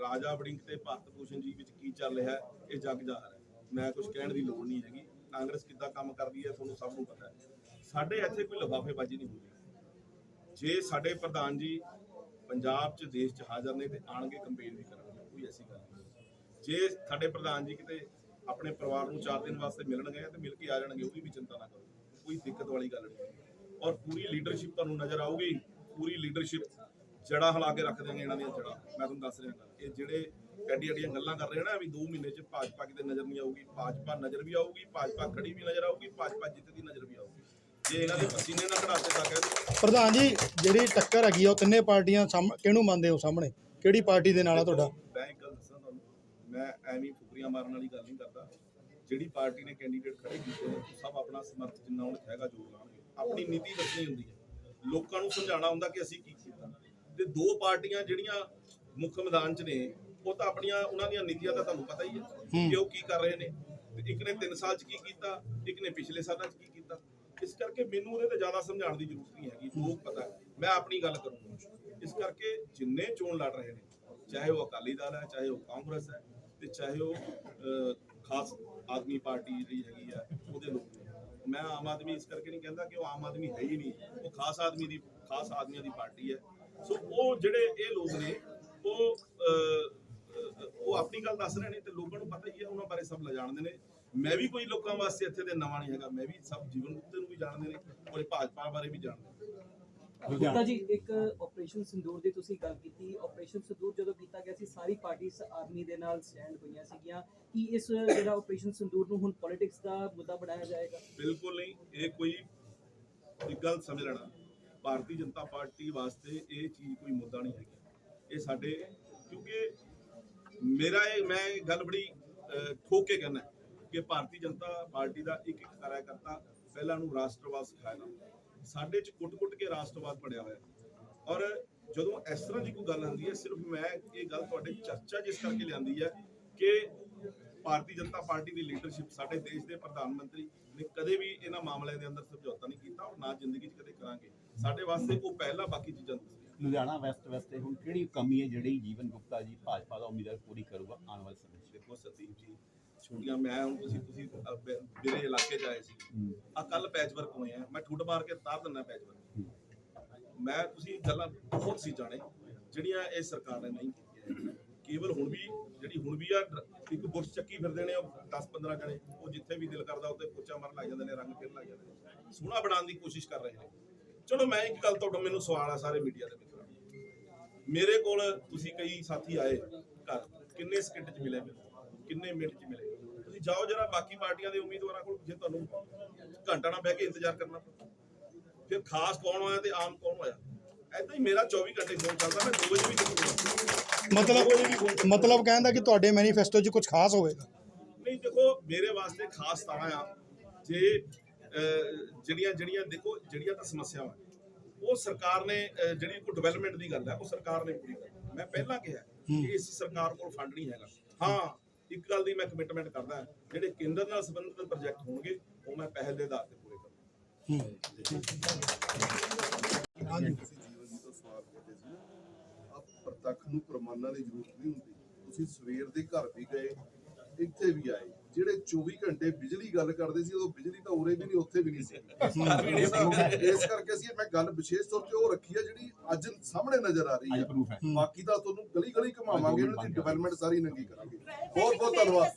Speaker 4: ਰਾਜਾ ਵੜਿੰਗ ਤੇ ਭਾਰਤ ਭੂਸ਼ਣ ਜੀ ਵਿੱਚ ਕੀ ਚੱਲ ਰਿਹਾ, ਇਹ ਜੱਗ ਜਾਹਰ ਹੈ ਮੈਂ ਕੁਝ ਕਹਿਣ ਦੀ ਲੋੜ ਨਹੀਂ ਹੈਗੀ। ਕਾਂਗਰਸ ਕਿੱਦਾਂ ਕੰਮ ਕਰਦੀ ਹੈ, ਤੁਹਾਨੂੰ ਸਭ ਨੂੰ ਪਤਾ ਹੈ। ਸਾਡੇ ਇੱਥੇ ਕੋਈ ਲਫਾਫੇਬਾਜ਼ੀ ਨਹੀਂ ਹੁੰਦੀ। ਜੇ ਸਾਡੇ ਪ੍ਰਧਾਨ ਜੀ ਪੰਜਾਬ 'ਚ, ਦੇਸ਼ 'ਚ ਹਾਜ਼ਰ ਨੇ ਤੇ ਆਣਗੇ ਕੰਪੇਨ ਵੀ ਕਰਨਗੇ ਕੋਈ ਐਸੀ ਗੱਲ ਨਹੀਂ। ਜੇ ਸਾਡੇ ਪ੍ਰਧਾਨ ਜੀ ਕਿਤੇ ਆਪਣੇ ਪਰਿਵਾਰ ਨੂੰ 4 ਦਿਨ ਵਾਸਤੇ ਮਿਲਣ ਗਏ ਤੇ ਮਿਲ ਕੇ ਆ ਜਾਣਗੇ ਉਹਦੀ ਵੀ ਚਿੰਤਾ ਨਾ ਕਰੋ। ਕੋਈ ਦਿੱਕਤ ਵਾਲੀ ਗੱਲ ਨਹੀਂ। ਔਰ ਪੂਰੀ ਲੀਡਰਸ਼ਿਪ ਤੁਹਾਨੂੰ ਨਜ਼ਰ ਆਊਗੀ ਪੂਰੀ ਲੀਡਰਸ਼ਿਪ ਜੜਾ ਹਿਲਾ ਕੇ ਰੱਖ ਦੇਣਗੇ ਇਹਨਾਂ ਦੀਆਂ ਜੜਾ ਮੈਂ ਤੁਹਾਨੂੰ ਦੱਸ ਰਿਹਾ ਇਹ ਜਿਹੜੇ ਐਡੀ ਐਡੀਆਂ ਗੱਲਾਂ ਕਰ ਰਹੇ ਨਾ ਵੀ 2 ਮਹੀਨੇ 'ਚ ਭਾਜਪਾ ਕਿਤੇ ਨਜ਼ਰ ਨਹੀਂ ਆਊਗੀ ਭਾਜਪਾ ਨਜ਼ਰ ਵੀ ਆਊਗੀ ਭਾਜਪਾ ਖੜੀ ਵੀ ਨਜ਼ਰ ਆਊਗੀ ਭਾਜਪਾ ਜਿੱਤਦੀ ਨਜ਼ਰ ਵੀ ਆਊਗੀ। ਜੇ ਇਹਨਾਂ ਦੇ ਪਸੀਨੇ ਨਾ ਕਢਾਤੇ ਤਾਂ ਕਹਿੰਦੇ
Speaker 3: ਪ੍ਰਧਾਨ ਜੀ ਜਿਹੜੀ ਟੱਕਰ ਹੈਗੀ ਆ ਉਹ ਤਿੰਨੇ ਪਾਰਟੀਆਂ ਕਿਹਨੂੰ ਮੰਨਦੇ ਹੋ ਸਾਹਮਣੇ? ਕਿਹੜੀ ਪਾਰਟੀ ਦੇ ਨਾਲ ਆ ਤੁਹਾਡਾ?
Speaker 4: ਮੈਂ ਇੱਕ ਮੈਂ ਐਵੇਂ ਫੁਕਰੀਆਂ ਮਾਰਨ ਵਾਲੀ ਗੱਲ ਨਹੀਂ ਕਰਦਾ। ਜਿਹੜੀ ਪਾਰਟੀ ਨੇ ਕੈਂਡੀਡੇਟ ਖੜੇ ਕੀਤੇ ਨੇ ਸਭ ਆਪਣਾ ਸਮਰਥ ਜਿੰਨਾ ਉਹਨਾਂ 'ਚ ਹੈਗਾ ਜ਼ੋਰ ਲਾਉਣਗੇ। ਆਪਣੀ ਨੀਤੀ ਦੱਸਣੀ ਹੁੰਦੀ ਹੈ। ਲੋਕਾਂ ਨੂੰ ਸਮਝਾਉਣਾ ਹੁੰਦਾ ਕਿ ਅਸੀਂ ਕੀ ਕੀਤਾ। ਤੇ ਦੋ ਪਾਰਟੀਆਂ ਜਿਹੜੀਆਂ ਮੁੱਖ ਮੈਦਾਨ 'ਚ ਨੇ ਉਹ ਤਾਂ ਆਪਣੀਆਂ ਉਹਨਾਂ ਦੀਆਂ ਨੀਤੀਆਂ ਤਾਂ ਤੁਹਾਨੂੰ ਪਤਾ ਹੀ ਹੈ ਕਿ ਉਹ ਕੀ ਕਰ ਰਹੇ ਨੇ। ਇੱਕ ਨੇ 3 ਸਾਲ 'ਚ ਕੀ ਕੀਤਾ ਇੱਕ ਨੇ ਪਿਛਲੇ ਸਾਲਾਂ 'ਚ ਕੀ ਕੀਤਾ। ਇਸ ਕਰਕੇ ਮੈਨੂੰ ਉਹਦੇ ਤੇ ਜ਼ਿਆਦਾ ਸਮਝਾਉਣ ਦੀ ਜ਼ਰੂਰਤ ਨਹੀਂ ਹੈਗੀ ਲੋਕ ਪਤਾ। ਮੈਂ ਆਪਣੀ ਗੱਲ ਕਰੂੰਗਾ। ਇਸ ਕਰਕੇ ਜਿੰਨੇ ਚੋਣ ਲੜ ਰਹੇ ਨੇ ਚਾਹੇ ਉਹ ਅਕਾਲੀ ਦਲ ਹੈ ਚਾਹੇ ਉਹ ਕਾਂਗਰਸ ਹੈ ਤੇ ਚਾਹੇ ਉਹ ਖਾਸ ਆਦਮੀ ਪਾਰਟੀ ਜਿਹੜੀ ਹੈਗੀ ਆ, ਉਹਦੇ ਲੋਕ ਮੈਂ ਆਮ ਆਦਮੀ ਇਸ ਕਰਕੇ ਨਹੀਂ ਕਹਿੰਦਾ ਕਿ ਉਹ ਆਮ ਆਦਮੀ ਹੈ ਹੀ ਨਹੀਂ। ਉਹ ਖਾਸ ਆਦਮੀ ਦੀ, ਖਾਸ ਆਦਮੀਆਂ ਦੀ ਪਾਰਟੀ ਹੈ। ਸੋ ਉਹ ਜਿਹੜੇ ਇਹ ਲੋਕ ਨੇ, ਉਹ ਉਹ ਆਪਣੀ ਗੱਲ ਦੱਸ ਰਹੇ ਨੇ ਤੇ ਲੋਕਾਂ ਨੂੰ ਪਤਾ ਹੀ ਹੈ, ਉਹਨਾਂ ਬਾਰੇ ਸਭ ਲ ਜਾਣਦੇ ਨੇ। ਮੈਂ ਵੀ ਕੋਈ ਲੋਕਾਂ ਵਾਸਤੇ ਇੱਥੇ ਦੇ ਨਵਾਂ ਨਹੀਂ ਹੈਗਾ। ਮੈਂ ਵੀ ਸਭ ਜੀਵਨ ਗੁਪਤੇ ਨੂੰ ਵੀ ਜਾਣਦੇ ਨੇ ਔਰ ਭਾਜਪਾ ਬਾਰੇ ਵੀ ਜਾਣਦੇ ਨੇ।
Speaker 6: ਗੁਪਤਾ ਜੀ ਇੱਕ ਆਪਰੇਸ਼ਨ ਸਿੰਦੂਰ ਦੀ ਤੁਸੀਂ ਗੱਲ ਕੀਤੀ। ਆਪਰੇਸ਼ਨ ਸਿੰਦੂਰ ਜਦੋਂ ਕੀਤਾ ਗਿਆ ਸੀ ਸਾਰੀ ਪਾਰਟੀਆਂ ਆਰਮੀ ਦੇ ਨਾਲ ਸਟੈਂਡ ਹੋਈਆਂ ਸੀਗੀਆਂ। ਕੀ ਇਸ ਜਿਹੜਾ ਆਪਰੇਸ਼ਨ ਸਿੰਦੂਰ ਨੂੰ ਹੁਣ ਪੋਲਿਟਿਕਸ ਦਾ ਮੁੱਦਾ ਬਣਾਇਆ ਜਾਏਗਾ?
Speaker 4: ਬਿਲਕੁਲ ਨਹੀਂ। ਇਹ ਕੋਈ ਇੱਕ ਗੱਲ ਸਮਝ ਲੈਣਾ। ਭਾਰਤੀ ਜਨਤਾ ਪਾਰਟੀ ਵਾਸਤੇ ਇਹ ਚੀਜ਼ ਕੋਈ ਮੁੱਦਾ ਨਹੀਂ ਹੈਗੀ। ਇਹ ਸਾਡੇ ਕਿਉਂਕਿ ਮੇਰਾ ਇਹ ਮੈਂ ਗੱਲ ਬੜੀ ਠੋਕ ਕੇ ਕਹਿੰਦਾ ਕਿ ਭਾਰਤੀ ਜਨਤਾ ਪਾਰਟੀ ਦਾ ਇੱਕ ਇੱਕ ਕਾਰਜਕਰਤਾ ਪਹਿਲਾਂ ਨੂੰ ਰਾਸ਼ਟਰਵਾਦ ਸਿਖਾਇਆ ਨਾ ਸਾਡੇ ਚ ਕੁੱਟ-ਕੁੱਟ ਕੇ ਰਾਸ਼ਟਰਵਾਦ ਪੜਿਆ ਹੋਇਆ। ਔਰ ਜਦੋਂ ਇਸ ਤਰ੍ਹਾਂ ਦੀ ਕੋਈ ਗੱਲ ਆਉਂਦੀ ਹੈ ਸਿਰਫ ਮੈਂ ਇਹ ਗੱਲ ਤੁਹਾਡੇ ਚਰਚਾ ਜਿਸ ਕਰਕੇ ਲਿਆਂਦੀ ਹੈ ਕਿ ਭਾਰਤੀ ਜਨਤਾ ਪਾਰਟੀ ਦੀ ਲੀਡਰਸ਼ਿਪ ਸਾਡੇ ਦੇਸ਼ ਦੇ ਪ੍ਰਧਾਨ ਮੰਤਰੀ ਨੇ ਕਦੇ ਵੀ ਇਹਨਾਂ ਮਾਮਲਿਆਂ ਦੇ ਅੰਦਰ ਸਮਝੌਤਾ ਨਹੀਂ ਕੀਤਾ ਔਰ ਨਾ ਜ਼ਿੰਦਗੀ 'ਚ ਕਦੇ ਕਰਾਂਗੇ। ਸਾਡੇ ਵਾਸਤੇ ਉਹ ਪਹਿਲਾ ਬਾਕੀ ਚੀਜ਼ਾਂ
Speaker 5: ਲੁਧਿਆਣਾ ਵੈਸਟ ਵੈਸਟ ਹੁਣ ਕਿਹੜੀ ਕਮੀ ਹੈ ਜਿਹੜੀ ਜੀਵਨ ਗੁਪਤਾ ਜੀ ਭਾਜਪਾ ਦਾ ਉਮੀਦਵਾਰ ਪੂਰੀ ਕਰੂਗਾ ਆਉਣ ਵਾਲੇ ਸਮੇਂ 'ਚ?
Speaker 4: ਦੇਖੋ ਸਤੀਸ਼ ਜੀ ਛੁੱਟੀਆਂ ਮੈਂ ਹੁਣ ਤੁਸੀਂ ਤੁਸੀਂ ਅ, ਬ- ਮੇਰੇ ਇਲਾਕੇ 'ਚ ਆਏ ਸੀ। ਆ ਕੱਲ ਪੈਚ ਵਰਕ ਹੋਏ ਆ। ਮੈਂ ਠੁੱਟ ਮਾਰ ਕੇ ਤਾਰ ਦਿੰਦਾ ਪੈਚ ਵਰਕ ਮੈਂ ਤੁਸੀਂ ਗੱਲਾਂ ਬਹੁਤ ਸੀ ਜਾਣੇ ਜਿਹੜੀਆਂ ਇਹ ਸਰਕਾਰ ਨੇ ਨਹੀਂ ਕੀਤੀਆਂ। ਕੇਵਲ ਹੁਣ ਵੀ ਜਿਹੜੀ ਹੁਣ ਵੀ ਆ ਡਰ- ਇੱਕ ਬੁਰਸ਼ ਚੱਕੀ ਫਿਰਦੇ ਨੇ ਉਹ 10 15 ਜਣੇ ਉਹ ਜਿੱਥੇ ਵੀ ਦਿਲ ਕਰਦਾ ਉੱਤੇ ਪੋਚਾ ਮਾਰਨ ਲੱਗ ਜਾਂਦੇ ਨੇ ਰੰਗ ਫਿਰ ਲੱਗ ਜਾਂਦੇ ਨੇ। ਸੋਹਣਾ ਬਣਾਉਣ ਦੀ ਕੋਸ਼ਿਸ਼ ਕਰ ਰਹੇ ਨੇ। ਚਲੋ ਮੈਂ ਇੱਕ ਗੱਲ ਤੁਹਾਡਾ ਮੈਨੂੰ ਸਵਾਲ ਆ ਸਾਰੇ ਮੀਡੀਆ ਦੇ ਮਿੱਤਰਾਂ ਨੂੰ। ਮੇਰੇ ਕੋਲ ਤੁਸੀਂ ਕਈ ਸਾਥੀ ਆਏ ਘਰ ਕਿੰਨੇ ਸਕਿੰਟ 'ਚ ਮਿਲੇ ਮੈਨੂੰ? ਕਿੰਨੇ ਮਿੰਟ 'ਚ ਮਿਲੇ। ਤੁਸੀਂ ਜਾਓ ਜਰਾ ਬਾਕੀ ਪਾਰਟੀਆਂ ਦੇ ਉਮੀਦਵਾਰਾਂ ਕੋਲ ਜੇ ਤੁਹਾਨੂੰ ਘੰਟਾ ਨਾ ਬਹਿ ਕੇ ਇੰਤਜ਼ਾਰ ਕਰਨਾ। ਫਿਰ ਖਾਸ ਕੌਣ ਹੋਇਆ ਤੇ ਆਮ ਕੌਣ ਹੋਇਆ? ਐਦਾਂ ਹੀ ਮੇਰਾ 24 ਘੰਟੇ ਫੋਨ ਚੱਲਦਾ ਮੈਂ 2 ਵਜੇ ਵੀ ਚੱਲੂਗਾ
Speaker 3: ਮਤਲਬ ਮਤਲਬ ਕਹਿੰਦਾ ਕਿ ਤੁਹਾਡੇ ਮੈਨੀਫੈਸਟੋ 'ਚ ਕੁਝ ਖਾਸ ਹੋਵੇਗਾ।
Speaker 4: ਨਹੀਂ ਦੇਖੋ ਮੇਰੇ ਵਾਸਤੇ ਖਾਸ ਤਾਂ ਆ ਜੇ ਜਿਹੜੀਆਂ ਜਿਹੜੀਆਂ ਦੇਖੋ ਜਿਹੜੀਆਂ ਤਾਂ ਸਮੱਸਿਆਵਾਂ ਉਹ ਸਰਕਾਰ ਨੇ ਜਿਹੜੀ ਕੋਈ ਡਿਵੈਲਪਮੈਂਟ ਦੀ ਗੱਲ ਹੈ ਉਹ ਸਰਕਾਰ ਨੇ ਪੂਰੀ ਕਰਨੀ। ਮੈਂ ਪਹਿਲਾਂ ਕਿਹਾ ਕਿ ਇਸ ਸਰਕਾਰ ਕੋਲ ਫੰਡ ਨਹੀਂ ਹੈਗਾ। ਹਾਂ ਇੱਕ ਗੱਲ ਦੀ ਮੈਂ ਕਮਿਟਮੈਂਟ ਕਰਦਾ, ਜਿਹੜੇ ਕੇਂਦਰ ਨਾਲ ਸੰਬੰਧਿਤ ਪ੍ਰੋਜੈਕਟ ਹੋਣਗੇ, ਉਹ ਮੈਂ ਪਹਿਲ ਦੇ ਆਧਾਰ ਤੇ ਪੂਰੇ ਕਰਾਂਗਾ।
Speaker 2: ਤੁਸੀਂ ਜੀਵਨ ਜੀ ਤੋਂ ਸਵਾਲ ਕਰਦੇ ਸੀ ਆ ਪ੍ਰਤੱਖ ਨੂੰ ਪ੍ਰਮਾਣਾਂ ਦੀ ਜ਼ਰੂਰਤ ਨਹੀਂ ਹੁੰਦੀ। ਤੁਸੀਂ ਸਵੇਰ ਦੇ ਘਰ ਵੀ ਗਏ, ਇੱਥੇ ਵੀ ਆਏ। ਜਿਹੜੇ 24 ਘੰਟੇ ਬਿਜਲੀ ਗੱਲ ਕਰਦੇ ਸੀ ਉਦੋਂ ਬਿਜਲੀ ਤਾਂ ਉਰੇ ਵੀ ਨਹੀਂ ਉੱਥੇ ਵੀ ਨਹੀਂ ਸੀ। ਇਸ ਕਰਕੇ ਅਸੀਂ ਮੈਂ ਗੱਲ ਵਿਸ਼ੇਸ਼ ਤੌਰ ਤੇ ਉਹ ਰੱਖੀ ਹੈ ਜਿਹੜੀ ਅੱਜ ਸਾਹਮਣੇ ਨਜ਼ਰ ਆ ਰਹੀ ਹੈ। ਬਾਕੀ ਦਾ ਤੁਹਾਨੂੰ ਗਲੀ ਗਲੀ ਘਮਾਵਾਂਗੇ ਉਹਨਾਂ ਦੀ ਡਿਵੈਲਪਮੈਂਟ ਸਾਰੀ ਨੰਗੀ ਕਰਾਂਗੇ। ਬਹੁਤ
Speaker 7: ਬਹੁਤ
Speaker 2: ਧੰਨਵਾਦ।